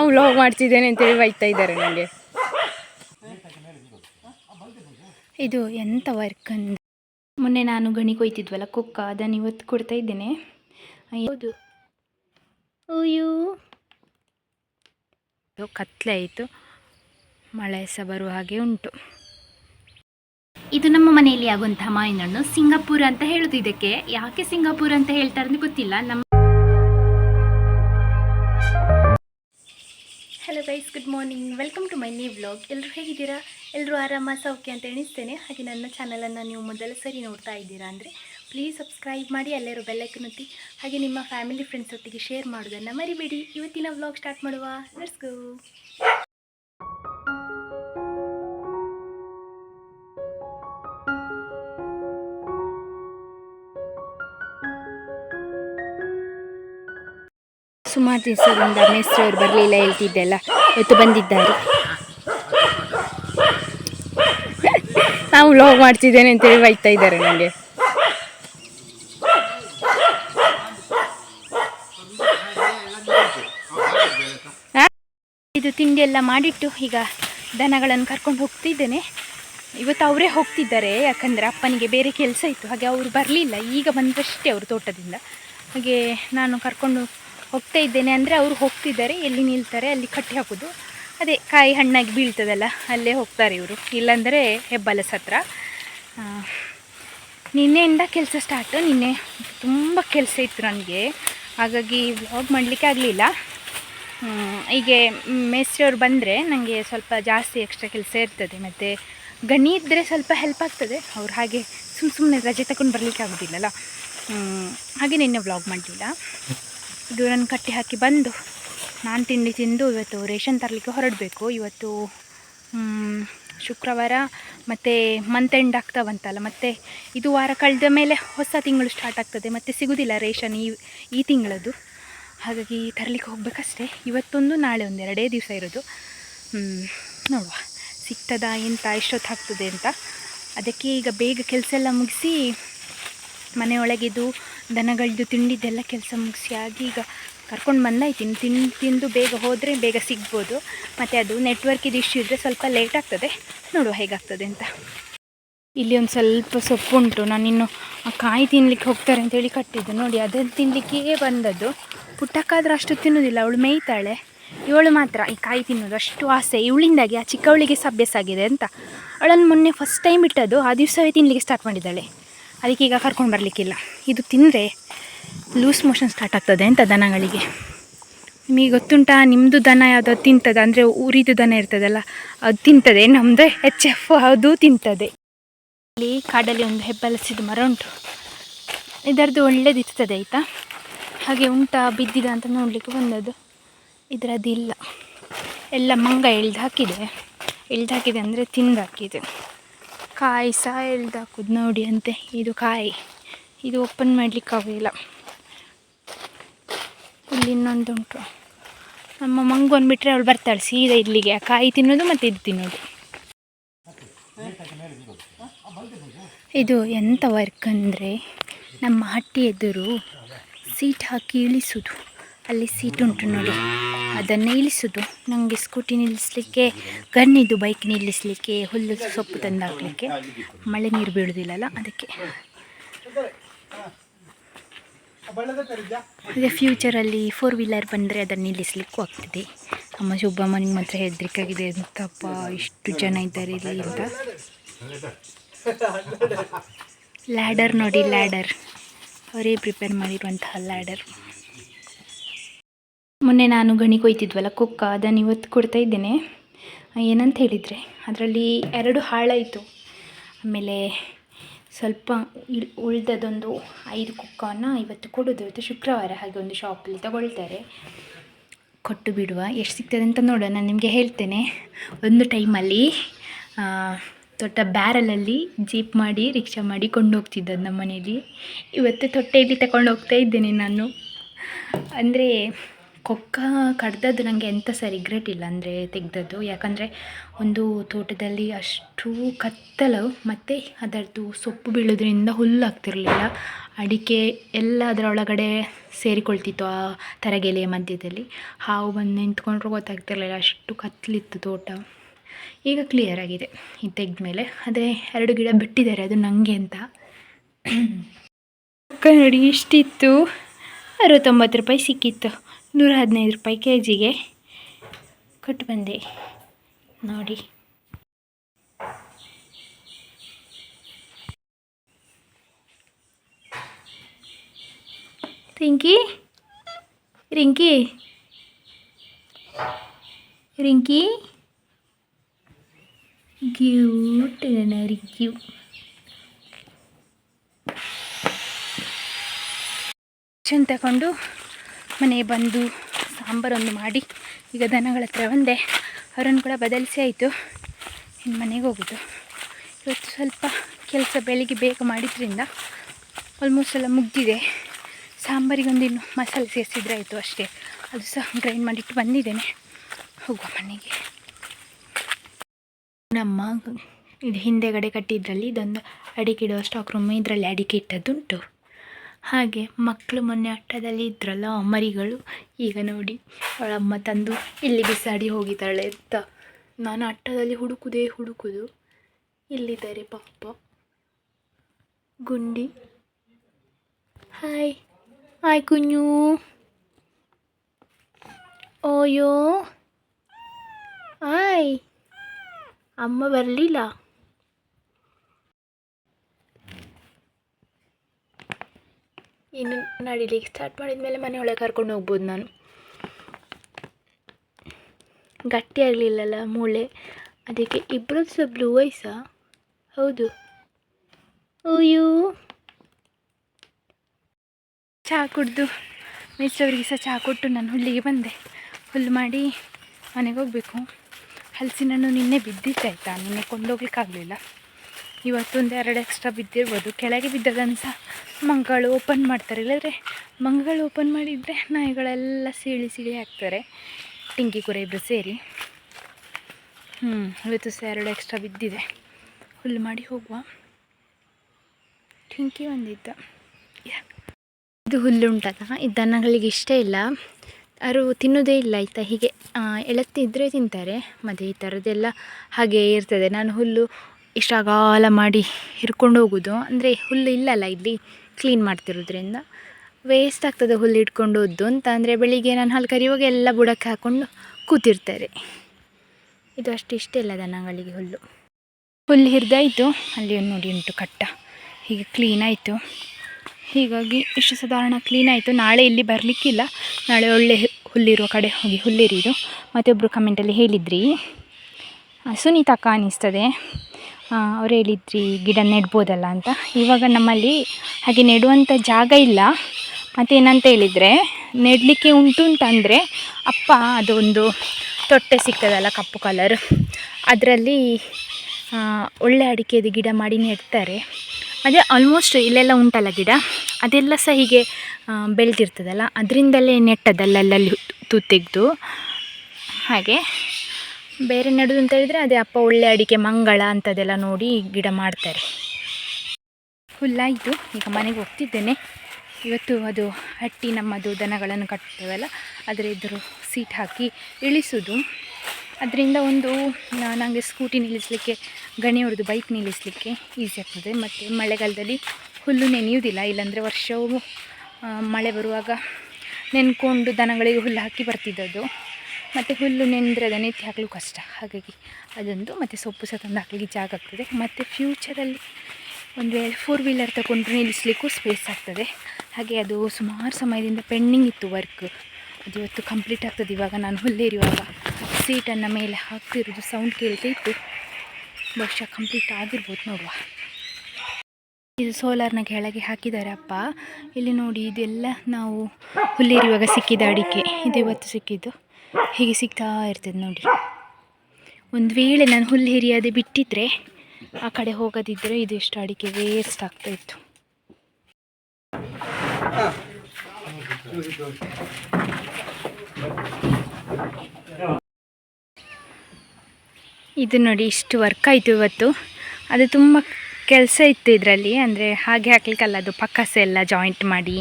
ನಾವು ವ್ಲಾಗ್ ಮಾಡ್ತಿದ್ದೇನೆ ಅಂತೇಳಿ ಬೈತಾ ಇದ್ದಾರೆ ನನಗೆ. ಇದು ಎಂಥ ವರ್ಕ್ ಅಂದ್ರೆ ಮೊನ್ನೆ ನಾನು ಗಣಿ ಕೊಯ್ತಿದ್ವಲ್ಲ ಕುಕ್ಕ ಅದನ್ನು ಇವತ್ತು ಕೊಡ್ತಾ ಇದ್ದೇನೆ. ಹೌದು. ಅಯ್ಯೋ ಕತ್ಲೆ ಆಯಿತು. ಮಳೆ ಸಹ ಬರುವ ಹಾಗೆ ಉಂಟು. ಇದು ನಮ್ಮ ಮನೆಯಲ್ಲಿ ಆಗುವಂತಹ ಮಾವಿನ ಹಣ್ಣು ಸಿಂಗಾಪುರ ಅಂತ ಹೇಳುದು ಇದಕ್ಕೆ. ಯಾಕೆ ಸಿಂಗಾಪುರ ಅಂತ ಹೇಳ್ತಾರೆ ಗೊತ್ತಿಲ್ಲ. ನಮ್ಮ guys good morning welcome to my new vlog ಎಲ್ಲರೂ ಹೇಗಿದ್ದೀರಾ? ಎಲ್ಲರೂ ಆರಾಮ, ಸೌಖ್ಯ ಅಂತ ಎಣಿಸ್ತೇನೆ. ಹಾಗೆ ನನ್ನ ಚಾನಲನ್ನು ನೀವು ಮೊದಲ ಸರಿ ನೋಡ್ತಾ ಇದ್ದೀರಾ ಅಂದರೆ ಪ್ಲೀಸ್ ಸಬ್ಸ್ಕ್ರೈಬ್ ಮಾಡಿ, ಅಲ್ಲೇರೋ ಬೆಲ್ಲೈಕನ್ ಒತ್ತಿ. ಹಾಗೆ ನಿಮ್ಮ ಫ್ಯಾಮಿಲಿ ಫ್ರೆಂಡ್ಸ್ ಒಟ್ಟಿಗೆ ಶೇರ್ ಮಾಡೋದನ್ನು ಮರಿಬೇಡಿ. ಇವತ್ತಿನ ವ್ಲಾಗ್ ಸ್ಟಾರ್ಟ್ ಮಾಡುವ. ಗೋ ಸುಮಾರು ದಿವಸದಿಂದ ಮೇಸ್ತ್ರಿಯವರು ಬರಲಿಲ್ಲ ಹೇಳ್ತಿದ್ದೆಲ್ಲ, ಇವತ್ತು ಬಂದಿದ್ದಾರೆ. ನಾವು ಲಾಗ್ ಮಾಡ್ತಿದ್ದೇನೆ ಅಂತೇಳಿ ಬೈತಾ ಇದ್ದಾರೆ ನನಗೆ ಇದು ತಿಂಡಿ ಎಲ್ಲ ಮಾಡಿಟ್ಟು ಈಗ ದನಗಳನ್ನು ಕರ್ಕೊಂಡು ಹೋಗ್ತಿದ್ದೇನೆ. ಇವತ್ತು ಅವರೇ ಹೋಗ್ತಿದ್ದಾರೆ, ಯಾಕಂದರೆ ಅಪ್ಪನಿಗೆ ಬೇರೆ ಕೆಲಸ ಇತ್ತು, ಹಾಗೆ ಅವರು ಬರಲಿಲ್ಲ. ಈಗ ಬಂದಷ್ಟೇ ಅವರು ತೋಟದಿಂದ. ಹಾಗೆ ನಾನು ಕರ್ಕೊಂಡು ಹೋಗ್ತಾ ಇದ್ದೇನೆ ಅಂದರೆ ಅವರು ಹೋಗ್ತಿದ್ದಾರೆ, ಎಲ್ಲಿ ನಿಲ್ತಾರೆ, ಅಲ್ಲಿ ಕಟ್ಟಿ ಹಾಕೋದು. ಅದೇ ಕಾಯಿ ಹಣ್ಣಾಗಿ ಬೀಳ್ತದಲ್ಲ, ಅಲ್ಲೇ ಹೋಗ್ತಾರೆ ಇವರು. ಇಲ್ಲಾಂದರೆ ಹೆಬ್ಬಲಸ್ ಹತ್ರ ನಿನ್ನೆಯಿಂದ ಕೆಲಸ ಸ್ಟಾರ್ಟು ನಿನ್ನೆ ತುಂಬ ಕೆಲಸ ಇತ್ತು ನನಗೆ. ಹಾಗಾಗಿ ವ್ಲಾಗ್ ಮಾಡಲಿಕ್ಕೆ ಆಗಲಿಲ್ಲ. ಹೀಗೆ ಮೇಸ್ಟ್ರಿಯವ್ರು ಬಂದರೆ ನನಗೆ ಸ್ವಲ್ಪ ಜಾಸ್ತಿ ಎಕ್ಸ್ಟ್ರಾ ಕೆಲಸ ಇರ್ತದೆ. ಮತ್ತು ಗಣಿ ಇದ್ದರೆ ಸ್ವಲ್ಪ ಹೆಲ್ಪ್ ಆಗ್ತದೆ. ಅವ್ರು ಹಾಗೆ ಸುಮ್ಮ ಸುಮ್ಮನೆ ರಜೆ ತಗೊಂಡು ಬರಲಿಕ್ಕೆ ಆಗೋದಿಲ್ಲಲ್ಲ. ಹಾಗೆ ನಿನ್ನೆ ವ್ಲಾಗ್ ಮಾಡಲಿಲ್ಲ. ಇದು ಕಟ್ಟಿ ಹಾಕಿ ಬಂದು ನಾನು ತಿಂಡಿ ತಿಂದು ಇವತ್ತು ರೇಷನ್ ತರಲಿಕ್ಕೆ ಹೊರಡಬೇಕು. ಇವತ್ತು ಶುಕ್ರವಾರ ಮತ್ತು ಮಂತ್ ಎಂಡ್ ಆಗ್ತಾ ಬಂತಲ್ಲ ಮತ್ತು ಇದು ವಾರ ಕಳೆದ ಮೇಲೆ ಹೊಸ ತಿಂಗಳು ಸ್ಟಾರ್ಟ್ ಆಗ್ತದೆ, ಮತ್ತು ಸಿಗೋದಿಲ್ಲ ರೇಷನ್ ಈ ಈ ತಿಂಗಳದ್ದು. ಹಾಗಾಗಿ ತರಲಿಕ್ಕೆ ಹೋಗ್ಬೇಕಷ್ಟೇ. ಇವತ್ತೊಂದು, ನಾಳೆ ಒಂದು, ಎರಡೇ ದಿವಸ ಇರೋದು. ನೋಡುವ. ಸಿಗ್ತದಾ, ಎಂತ ಎಷ್ಟೊತ್ತು ಆಗ್ತದೆ ಅಂತ. ಅದಕ್ಕೆ ಈಗ ಬೇಗ ಕೆಲಸ ಎಲ್ಲ ಮುಗಿಸಿ ಮನೆಯೊಳಗಿದು ದನಗಳದ್ದು ತಿಂಡಿದ್ದೆಲ್ಲ ಕೆಲಸ ಮುಗಿಸಿ ಆಗಿ ಈಗ ಕರ್ಕೊಂಡು ಬಂದಾಯ್ತು ಇನ್ನು ತಿಂದು ತಿಂದು ಬೇಗ ಹೋದರೆ ಬೇಗ ಸಿಗ್ಬೋದು. ಮತ್ತು ಅದು ನೆಟ್ವರ್ಕಿದು ಇಶ್ಯೂ ಇದ್ದರೆ ಸ್ವಲ್ಪ ಲೇಟ್ ಆಗ್ತದೆ. ನೋಡುವ ಹೇಗಾಗ್ತದೆ ಅಂತ. ಇಲ್ಲಿ ಒಂದು ಸ್ವಲ್ಪ ಸೊಪ್ಪು ಉಂಟು. ನಾನಿನ್ನು ಆ ಕಾಯಿ ತಿನ್ಲಿಕ್ಕೆ ಹೋಗ್ತಾರೆ ಅಂತೇಳಿ ಕಟ್ಟಿದ್ದು. ನೋಡಿ, ಅದನ್ನು ತಿನ್ನಲಿಕ್ಕೆ ಬಂದದ್ದು. ಪುಟ್ಟಕ್ಕಾದ್ರೆ ಅಷ್ಟು ತಿನ್ನೋದಿಲ್ಲ. ಅವಳು ಮೇಯ್ತಾಳೆ. ಇವಳು ಮಾತ್ರ ಈ ಕಾಯಿ ತಿನ್ನೋದು ಅಷ್ಟು ಆಸೆ. ಇವಳಿಂದಾಗಿ ಆ ಚಿಕ್ಕವಳಿಗೆ ಸಭ್ಯಸಾಗಿದೆ ಅಂತ. ಅವಳನ್ನು ಮೊನ್ನೆ ಫಸ್ಟ್ ಟೈಮ್ ಇಟ್ಟದ್ದು. ಆ ದಿವಸವೇ ತಿನ್ನಲಿಕ್ಕೆ ಸ್ಟಾರ್ಟ್ ಮಾಡಿದ್ದಾಳೆ. ಅದಕ್ಕೆ ಈಗ ಕರ್ಕೊಂಡು ಬರಲಿಕ್ಕಿಲ್ಲ. ಇದು ತಿಂದರೆ ಲೂಸ್ ಮೋಷನ್ ಸ್ಟಾರ್ಟ್ ಆಗ್ತದೆ ಅಂತ ದನಗಳಿಗೆ. ನಿಮಗೆ ಗೊತ್ತುಂಟಾ ನಿಮ್ಮದು ದನ ಯಾವುದೋ ತಿಂತದೆ, ಅಂದರೆ ಉರಿದು ದನ ಇರ್ತದಲ್ಲ, ಅದು ತಿಂತದೆ. ನಮ್ಮದು ಎಚ್ ಎಫ್ ಅದು ತಿಂತದೆ. ಇಲ್ಲಿ ಕಾಡಲ್ಲಿ ಒಂದು ಹೆಬ್ಬಲಸಿದ ಮರ ಉಂಟು. ಇದರದ್ದು ಒಳ್ಳೇದಿರ್ತದೆ ಆಯಿತಾ? ಹಾಗೆ ಉಂಟಾ, ಬಿದ್ದಿದ ಅಂತ ನೋಡಲಿಕ್ಕೆ ಬಂದದ್ದು. ಇದರದ್ದು ಇಲ್ಲ ಎಲ್ಲ ಮಂಗ ಎಳ್ದು ಹಾಕಿದೆ. ಎಳ್ದು ಹಾಕಿದೆ ಅಂದರೆ ತಿಂದು ಹಾಕಿದೆ. ಕಾಯಿ ಸಹ ಎಳ್ದಾಕೋದು ನೋಡಿ ಅಂತೆ. ಇದು ಕಾಯಿ. ಇದು ಓಪನ್ ಮಾಡಲಿಕ್ಕೆ ಇಲ್ಲ ಇಲ್ಲಿ ಇನ್ನೊಂದು ಉಂಟು ನಮ್ಮ ಮಂಗು ಅಂದ್ಬಿಟ್ರೆ ಅವಳು ಬರ್ತಾಳೆ ಸೀದಾ ಇಲ್ಲಿಗೆ. ಕಾಯಿ ತಿನ್ನೋದು ಮತ್ತು ಇದು ತಿನ್ನೋದು. ಇದು ಎಂಥ ವರ್ಕ್ ಅಂದರೆ ನಮ್ಮ ಹಟ್ಟಿ ಎದುರು ಸೀಟ್ ಹಾಕಿ ಇಳಿಸೋದು. ಅಲ್ಲಿ ಸೀಟ್ ಉಂಟು ನೋಡಿ. ಅದನ್ನು ಇಳಿಸೋದು. ನನಗೆ ಸ್ಕೂಟಿ ನಿಲ್ಲಿಸಲಿಕ್ಕೆ ಗನ್ನಿದ್ದು ಬೈಕ್ ನಿಲ್ಲಿಸಲಿಕ್ಕೆ, ಹುಲ್ಲು ಸೊಪ್ಪು ತಂದು ಹಾಕಲಿಕ್ಕೆ ಮಳೆ ನೀರು ಬೀಳೋದಿಲ್ಲಲ್ಲ, ಅದಕ್ಕೆ. ಅದೇ ಫ್ಯೂಚರಲ್ಲಿ ಫೋರ್ ವೀಲರ್ ಬಂದರೆ ಅದನ್ನು ನಿಲ್ಲಿಸ್ಲಿಕ್ಕೂ ಆಗ್ತದೆ. ಅಮ್ಮ ಶುಭಮ್ಮ ನಿಮ್ಮ ಮಾತ್ರ ಹೆದರಿಕಾಗಿದೆ ಅಂತಪ್ಪ, ಇಷ್ಟು ಜನ ಇದ್ದಾರೆ ಇಲ್ಲಿ ಅಂತ. ಲ್ಯಾಡರ್ ನೋಡಿ ಲ್ಯಾಡರ್ ಅವರೇ ಪ್ರಿಪೇರ್ ಮಾಡಿರುವಂತಹ ಲ್ಯಾಡರ್ ಮೊನ್ನೆ ನಾನು ಗಣಿ ಕೊಯ್ತಿದ್ವಲ್ಲ ಕುಕ್ಕ, ಅದನ್ನು ಇವತ್ತು ಕೊಡ್ತಾ ಇದ್ದೇನೆ. ಏನಂತ ಹೇಳಿದರೆ, ಅದರಲ್ಲಿ ಎರಡು ಹಾಳಾಯಿತು ಆಮೇಲೆ ಸ್ವಲ್ಪ ಉಳ್ದದೊಂದು ಐದು ಕುಕ್ಕವನ್ನು ಇವತ್ತು ಕೊಡೋದು. ಇವತ್ತು ಶುಕ್ರವಾರ ಹಾಗೆ ಒಂದು ಶಾಪಲ್ಲಿ ತಗೊಳ್ತಾರೆ. ಕೊಟ್ಟು ಬಿಡುವ. ಎಷ್ಟು ಸಿಗ್ತದೆ ಅಂತ ನೋಡೋಣ. ನಾನು ನಿಮಗೆ ಹೇಳ್ತೇನೆ. ಒಂದು ಟೈಮಲ್ಲಿ ತೊಟ್ಟ ಬ್ಯಾರಲಲ್ಲಿ ಜೀಪ್ ಮಾಡಿ, ರಿಕ್ಷಾ ಮಾಡಿ ಕೊಂಡು ಹೋಗ್ತಿದ್ದದ್ದು ನಮ್ಮ ಮನೆಯಲ್ಲಿ ಇವತ್ತು ತೊಟ್ಟೆಯಲ್ಲಿ ತಗೊಂಡು ಹೋಗ್ತಾ ಇದ್ದೇನೆ ನಾನು. ಅಂದರೆ ಕೊಕ್ಕ ಕಡ್ದದ್ದು ನನಗೆ ಎಂಥ ಸಹ ರಿಗ್ರೆಟ್ ಇಲ್ಲ ಅಂದರೆ ತೆಗೆದದ್ದು. ಯಾಕಂದರೆ ಒಂದು ತೋಟದಲ್ಲಿ ಅಷ್ಟು ಕತ್ತಲು ಮತ್ತು ಅದರದ್ದು ಸೊಪ್ಪು ಬೀಳೋದ್ರಿಂದ ಹುಲ್ಲು ಆಗ್ತಿರಲಿಲ್ಲ. ಅಡಿಕೆ ಎಲ್ಲ ಅದರೊಳಗಡೆ ಸೇರಿಕೊಳ್ತಿತ್ತು ಆ ತರಗೆಲೆಯ ಮಧ್ಯದಲ್ಲಿ. ಹಾವು ಬಂದು ನಿಂತ್ಕೊಂಡ್ರು ಗೊತ್ತಾಗ್ತಿರಲಿಲ್ಲ ಅಷ್ಟು ಕತ್ತಲಿತ್ತು ತೋಟ. ಈಗ ಕ್ಲಿಯರ್ ಆಗಿದೆ ಇದು ತೆಗೆದ ಮೇಲೆ ಆದರೆ ಎರಡು ಗಿಡ ಬಿಟ್ಟಿದ್ದಾರೆ, ಅದು ನನಗೆ ಅಂತ. ನೋಡಿ ಇಷ್ಟಿತ್ತು ಅರವತ್ತೊಂಬತ್ತು ರೂಪಾಯಿ ಸಿಕ್ಕಿತ್ತು. ನೂರ ಹದಿನೈದು ರೂಪಾಯಿ ಕೆ ಜಿಗೆ ಕೊಟ್ಟು ಬಂದೆ. ನೋಡಿ. ರಿಂಕಿ ರಿಂಕಿ ರಿಂಕಿ. ಕ್ಯೂಟ್ ರಿಂಕಿ. ಚಂದ ತಗೊಂಡು ಮನೆಗೆ ಬಂದು ಸಾಂಬಾರೊಂದು ಮಾಡಿ, ಈಗ ದನಗಳ ಹತ್ರ ಬಂದೆ. ಅವರನ್ನು ಕೂಡ ಬದಲಿಸಿ ಆಯಿತು. ಇನ್ನು ಮನೆಗೆ ಹೋಗೋದು. ಇವತ್ತು ಸ್ವಲ್ಪ ಕೆಲಸ ಬೆಳಿಗ್ಗೆ ಬೇಗ ಮಾಡಿದ್ರಿಂದ ಆಲ್ಮೋಸ್ಟ್ ಎಲ್ಲ ಮುಗ್ದಿದೆ. ಸಾಂಬಾರಿಗೊಂದು ಇನ್ನು ಮಸಾಲೆ ಸೇರಿಸಿದ್ರೆ ಆಯಿತು ಅಷ್ಟೇ. ಅದು ಸಹ ಗ್ರೈಂಡ್ ಮಾಡಿಟ್ಟು ಬಂದಿದ್ದೇನೆ. ಹೋಗುವ ಮನೆಗೆ. ನಮ್ಮ ಇದು ಹಿಂದೆಗಡೆ ಕಟ್ಟಿದ್ರಲ್ಲಿ ಇದೊಂದು ಅಡಿಕೆ ಇಡುವ ಸ್ಟಾಕ್ ರೂಮ್ ಇದರಲ್ಲಿ ಅಡಿಕೆ ಇಟ್ಟದ್ದುಂಟು. ಹಾಗೆ ಮಕ್ಕಳು ಮೊನ್ನೆ ಆಟದಲ್ಲಿ ಇದ್ರಲ್ಲ ಮರಿಗಳು. ಈಗ ನೋಡಿ ಅವಳಮ್ಮ ತಂದು ಇಲ್ಲಿ ಬಿಸಾಡಿ ಹೋಗಿದ್ದಾಳೆ ಅಂತ. ನಾನು ಅಟ್ಟದಲ್ಲಿ ಹುಡುಕುದೇ ಹುಡುಕುದು. ಇಲ್ಲಿದ್ದಾರೆ ಪಾಪ. ಗುಂಡಿ. ಹಾಯ್. ಹಾಯ್ ಕುಂಜು ಓಯೋ ಹಾಯ್. ಅಮ್ಮ ಬರಲಿಲ್ಲ. ಇನ್ನು ನಡಿಲಿಕ್ಕೆ ಸ್ಟಾರ್ಟ್ ಮಾಡಿದ ಮೇಲೆ ಮನೆಯೊಳಗೆ ಕರ್ಕೊಂಡು ಹೋಗ್ಬೋದು ನಾನು. ಗಟ್ಟಿ ಆಗಲಿಲ್ಲಲ್ಲ ಮೂಳೆ? ಅದಕ್ಕೆ ಇಬ್ಬರು ಸಹ ಬ್ಲೂ ವಯಸ್ಸಾ ಹೌದು. ಅಯ್ಯೋ. ಚಹಾ ಕುಡಿದು. ಮಿಸ್ಸವರಿಗೆ ಸಹ ಚಹಾ ಕೊಟ್ಟು ನಾನು ಹುಲ್ಲಿಗೆ ಬಂದೆ. ಹುಲ್ಲು ಮಾಡಿ ಮನೆಗೆ ಹೋಗಬೇಕು. ಹಲಸಿನ ಹಣ್ಣು ನಿನ್ನೆ ಬಿದ್ದಿತ್ತಾಯ್ತಾ ನಿನ್ನೆ ಕೊಂಡೋಗ್ಲಿಕ್ಕಾಗಲಿಲ್ಲ. ಇವತ್ತೊಂದು ಎರಡು ಎಕ್ಸ್ಟ್ರಾ ಬಿದ್ದಿರ್ಬೋದು. ಕೆಳಗೆ ಬಿದ್ದದನ್ನು ಮಂಗಳು ಓಪನ್ ಮಾಡ್ತಾರೆ, ಇಲ್ಲದ್ರೆ ಮಂಗಗಳು ಓಪನ್ ಮಾಡಿದರೆ ನಾಯಿಗಳೆಲ್ಲ ಸೀಳಿ ಸೀಳಿ ಹಾಕ್ತಾರೆ ಟಿಂಕಿ ಕುರೆ ಇಬ್ಬರು ಸೇರಿ. ಹ್ಞೂ ಇವತ್ತು ಸಹ ಎರಡು ಎಕ್ಸ್ಟ್ರಾ ಬಿದ್ದಿದೆ. ಹುಲ್ಲು ಮಾಡಿ ಹೋಗುವ. ಟಿಂಕಿ ಒಂದಿದ್ದ. ಇದು ಹುಲ್ಲು ಉಂಟಲ್ಲ, ಈ ದನಗಳಿಗೆ ಇಷ್ಟ ಇಲ್ಲ. ಅವರು ತಿನ್ನೋದೇ ಇಲ್ಲ ಆಯಿತಾ ಹೀಗೆ ಎಳತ್ತಿದ್ರೆ ತಿಂತಾರೆ ಮತ್ತು ಈ ಥರದ್ದೆಲ್ಲ ಹಾಗೆ ಇರ್ತದೆ. ನಾನು ಹುಲ್ಲು ಇಷ್ಟು ಅಗಾಲ ಮಾಡಿ ಹಿಡ್ಕೊಂಡು ಹೋಗೋದು. ಅಂದರೆ ಹುಲ್ಲು ಇಲ್ಲಲ್ಲ ಇಲ್ಲಿ ಕ್ಲೀನ್ ಮಾಡ್ತಿರೋದ್ರಿಂದ. ವೇಸ್ಟ್ ಆಗ್ತದೆ ಹುಲ್ಲು ಇಟ್ಕೊಂಡು ಹೋದ್ದು ಅಂತ. ಅಂದರೆ ಬೆಳಿಗ್ಗೆ ನಾನು ಹಾಲು ಕರಿಯುವಾಗ ಎಲ್ಲ ಬುಡಕ್ಕೆ ಹಾಕ್ಕೊಂಡು ಕೂತಿರ್ತಾರೆ. ಇದು ಅಷ್ಟು ಇಷ್ಟ ಇಲ್ಲ ದನಗಳಿಗೆ ಹುಲ್ಲು. ಹುಲ್ಲು ಹಿರಿದಾಯಿತು. ಅಲ್ಲಿ ಒಂದು ನೋಡಿ, ಉಂಟು ಕಟ್ಟ. ಹೀಗೆ ಕ್ಲೀನ್ ಆಯಿತು. ಹೀಗಾಗಿ ಇಷ್ಟು ಸಾಧಾರಣ ಕ್ಲೀನ್ ಆಯಿತು. ನಾಳೆ ಇಲ್ಲಿ ಬರಲಿಕ್ಕಿಲ್ಲ. ನಾಳೆ ಒಳ್ಳೆ ಹುಲ್ಲಿರುವ ಕಡೆ ಹೋಗಿ ಹುಲ್ಲಿರಿದು ಮತ್ತೊಬ್ಬರು ಕಮೆಂಟಲ್ಲಿ ಹೇಳಿದ್ರಿ. ಸುನೀತಕ್ಕ ಅನಿಸ್ತದೆ ಅವ್ರು ಹೇಳಿದ್ರಿ ಗಿಡ ನೆಡ್ಬೋದಲ್ಲ ಅಂತ. ಇವಾಗ ನಮ್ಮಲ್ಲಿ ಹಾಗೆ ನೆಡುವಂಥ ಜಾಗ ಇಲ್ಲ. ಮತ್ತು ಏನಂತ ಹೇಳಿದರೆ ನೆಡಲಿಕ್ಕೆ ಉಂಟು ಅಂತಂದರೆ ಅಪ್ಪ ಅದೊಂದು ತೊಟ್ಟೆ ಸಿಗ್ತದಲ್ಲ ಕಪ್ಪು ಕಲರ್ ಅದರಲ್ಲಿ ಒಳ್ಳೆ ಅಡಿಕೆದು ಗಿಡ ಮಾಡಿ ನೆಡ್ತಾರೆ. ಅದೇ ಆಲ್ಮೋಸ್ಟ್ ಇಲ್ಲೆಲ್ಲ ಉಂಟಲ್ಲ ಗಿಡ? ಅದೆಲ್ಲ ಸಹ ಹೀಗೆ ಬೆಳೆದಿರ್ತದಲ್ಲ. ಅದರಿಂದಲೇ ನೆಟ್ಟದಲ್ಲಲ್ಲಿ ತೆಗೆದು ಹಾಗೆ ಬೇರೆ ನೆಡೋದು ಅಂತ ಹೇಳಿದರೆ ಅದೇ ಅಪ್ಪ ಒಳ್ಳೆ ಅಡಿಕೆ ಮಂಗಳ ಅಂಥದ್ದೆಲ್ಲ ನೋಡಿ ಗಿಡ ಮಾಡ್ತಾರೆ. ಫುಲ್ಲಾಯಿತು ಈಗ ಮನೆಗೆ ಹೋಗ್ತಿದ್ದೇನೆ. ಇವತ್ತು ಅದು ಹಟ್ಟಿ ನಮ್ಮದು ದನಗಳನ್ನು ಕಟ್ತೇವಲ್ಲ, ಅದರ ಎದುರು ಸೀಟ್ ಹಾಕಿ ಇಳಿಸೋದು. ಅದರಿಂದ ಒಂದು ನನಗೆ ಸ್ಕೂಟಿ ನಿಲ್ಲಿಸಲಿಕ್ಕೆ ಗಣಿ ಹೊಡೆದು ಬೈಕ್ ನಿಲ್ಲಿಸಲಿಕ್ಕೆ ಈಸಿ ಆಗ್ತದೆ. ಮತ್ತು ಮಳೆಗಾಲದಲ್ಲಿ ಹುಲ್ಲು ನೆನೆಯುವುದಿಲ್ಲ. ಇಲ್ಲಾಂದರೆ ವರ್ಷವೂ ಮಳೆ ಬರುವಾಗ ನೆನ್ಕೊಂಡು ದನಗಳಿಗೆ ಹುಲ್ಲು ಹಾಕಿ ಬರ್ತಿದ್ದದ್ದು. ಮತ್ತು ಹುಲ್ಲು ನೆಂದರೆ ಅದನ್ನು ಎತ್ತಿ ಹಾಕಲು ಕಷ್ಟ. ಹಾಗಾಗಿ ಅದೊಂದು ಮತ್ತು ಸೊಪ್ಪು ಸಹ ತಂದು ಹಾಕಲಿಕ್ಕೆ ಜಾಗ ಆಗ್ತದೆ. ಮತ್ತು ಫ್ಯೂಚರಲ್ಲಿ ಒಂದು ವೇಳೆ ಫೋರ್ ವೀಲರ್ ತಗೊಂಡ್ರೆ ನಿಲ್ಲಿಸ್ಲಿಕ್ಕೂ ಸ್ಪೇಸ್ ಆಗ್ತದೆ. ಹಾಗೆ ಅದು ಸುಮಾರು ಸಮಯದಿಂದ ಪೆಂಡಿಂಗ್ ಇತ್ತು ವರ್ಕ್ ಅದು ಇವತ್ತು ಕಂಪ್ಲೀಟ್ ಆಗ್ತದೆ. ಇವಾಗ ನಾನು ಹುಲ್ಲೇರಿಯುವಾಗ ಸೀಟನ್ನು ಮೇಲೆ ಹಾಕ್ತಿರೋದು ಸೌಂಡ್ ಕೇಳ್ತಾ ಇತ್ತು. ಬಹುಶಃ ಕಂಪ್ಲೀಟ್ ಆಗಿರ್ಬೋದು ನೋಡುವ. ಇದು ಸೋಲಾರ್ನ ಕೆಳಗೆ ಹಾಕಿದ್ದಾರೆ ಅಪ್ಪ. ಇಲ್ಲಿ ನೋಡಿ, ಇದೆಲ್ಲ ನಾವು ಹುಲ್ಲೇರಿಯುವಾಗ ಸಿಕ್ಕಿದ ಅಡಿಕೆ. ಇದು ಇವತ್ತು ಸಿಕ್ಕಿದ್ದು. ಹೀಗೆ ಸಿಗ್ತಾ ಇರ್ತದೆ ನೋಡಿ ಒಂದು ವೇಳೆ ನಾನು ಹುಲ್ಲು ಹಿರಿಯದೆ ಬಿಟ್ಟಿದ್ರೆ ಆ ಕಡೆ ಹೋಗದಿದ್ದರೆ ಇದೆಷ್ಟು ಅಡಿಕೆ ವೇಸ್ಟ್ ಆಗ್ತಾ ಇತ್ತು. ಇದು ನೋಡಿ ಇಷ್ಟು ವರ್ಕ್ ಆಯಿತು ಇವತ್ತು. ಅದು ತುಂಬ ಕೆಲಸ ಇತ್ತು ಇದರಲ್ಲಿ. ಅಂದರೆ ಹಾಗೆ ಹಾಕ್ಲಿಕ್ಕಲ್ಲ, ಅದು ಪಕ್ಕಸೆಲ್ಲ ಜಾಯಿಂಟ್ ಮಾಡಿ,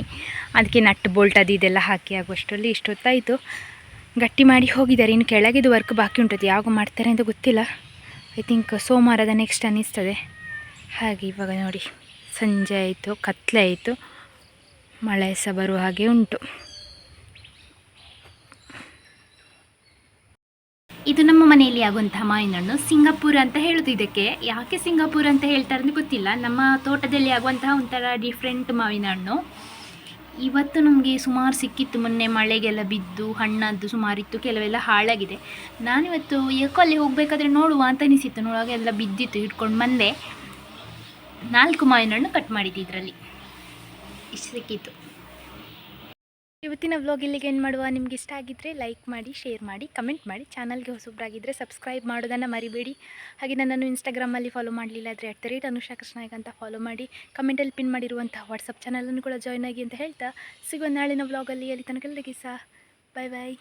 ಅದಕ್ಕೆ ನಟ್ ಬೋಲ್ಟ್ ಅದು ಇದೆಲ್ಲ ಹಾಕಿ ಆಗುವಷ್ಟರಲ್ಲಿ ಇಷ್ಟೊತ್ತಾಯಿತು. ಗಟ್ಟಿ ಮಾಡಿ ಹೋಗಿದ್ದಾರೆ. ಇನ್ನು ಕೆಳಗಿದು ವರ್ಕ್ ಬಾಕಿ ಉಂಟು. ಯಾವಾಗ ಮಾಡ್ತಾರೆ ಅಂತ ಗೊತ್ತಿಲ್ಲ. ಐ ಥಿಂಕ್ ಸೋಮವಾರದ ನೆಕ್ಸ್ಟ್ ಅನ್ನಿಸ್ತದೆ. ಹಾಗೆ ಇವಾಗ ನೋಡಿ. ಸಂಜೆ ಆಯಿತು, ಕತ್ಲೆ ಆಯಿತು. ಮಳೆ ಸಹ ಬರುವ ಹಾಗೆ ಉಂಟು. ಇದು ನಮ್ಮ ಮನೆಯಲ್ಲಿ ಆಗುವಂತಹ ಮಾವಿನ ಹಣ್ಣು ಸಿಂಗಾಪುರ ಅಂತ ಹೇಳುದು ಇದಕ್ಕೆ. ಯಾಕೆ ಸಿಂಗಾಪುರ್ ಅಂತ ಹೇಳ್ತಾರೆ ಅಂತ ಗೊತ್ತಿಲ್ಲ. ನಮ್ಮ ತೋಟದಲ್ಲಿ ಆಗುವಂತಹ ಒಂಥರ ಡಿಫ್ರೆಂಟ್ ಮಾವಿನ ಹಣ್ಣು ಇವತ್ತು ನಮಗೆ ಸುಮಾರು ಸಿಕ್ಕಿತ್ತು ಮೊನ್ನೆ ಮಳೆಗೆಲ್ಲ ಬಿದ್ದು ಹಣ್ಣದ್ದು ಸುಮಾರಿತ್ತು, ಕೆಲವೆಲ್ಲ ಹಾಳಾಗಿದೆ. ನಾನಿವತ್ತು ಯಾಕೋ ಅಲ್ಲಿ ಹೋಗಬೇಕಾದ್ರೆ ನೋಡುವ ಅಂತ ಅನಿಸಿತ್ತು. ನೋಡುವಾಗ ಎಲ್ಲ ಬಿದ್ದಿತ್ತು ಇಟ್ಕೊಂಡು ಬಂದೆ. ನಾಲ್ಕು ಮಾವಿನ ಹಣ್ಣು ಕಟ್ ಮಾಡಿದ್ದು ಇದರಲ್ಲಿ. ಇಷ್ಟು ಸಿಕ್ಕಿತ್ತು. ಇವತ್ತಿನ ವ್ಲಾಗ್ ಇಲ್ಲಿಗೆ ಏನು ಮಾಡುವ. ನಿಮ್ಗೆ ಇಷ್ಟ ಆಗಿದ್ದರೆ ಲೈಕ್ ಮಾಡಿ ಶೇರ್ ಮಾಡಿ ಕಮೆಂಟ್ ಮಾಡಿ. ಚಾನಲ್ಗೆ ಹೊಸಬ್ರಾಗಿದ್ದರೆ ಸಬ್ಸ್ಕ್ರೈಬ್ ಮಾಡೋದನ್ನು ಮರಿಬೇಡಿ. ಹಾಗೆ ನನ್ನನ್ನು ಇನ್ಸ್ಟಾಗ್ರಾಮಲ್ಲಿ ಫಾಲೋ ಮಾಡಲಿಲ್ಲ ಆದರೆ ಅಟ್ ದ ರೇಟ್ ಅನುಷಾ ಕೃಷ್ಣಾಯಕ್ ಅಂತ ಫಾಲೋ ಮಾಡಿ. ಕಮೆಂಟಲ್ಲಿ ಪಿನ್ ಮಾಡಿರುವಂಥ ವಾಟ್ಸಪ್ ಚಾನಲನ್ನು ಕೂಡ ಜಾಯ್ನ್ ಆಗಿ ಅಂತ ಹೇಳ್ತಾ. ಸಿಗೋ ನಾಳಿನ ವ್ಲಾಗಲ್ಲಿ ಅಲ್ಲಿ ತನಕ ಎಲ್ಲರಿಗೆ ಸಹ ಬಾಯ್ ಬಾಯ್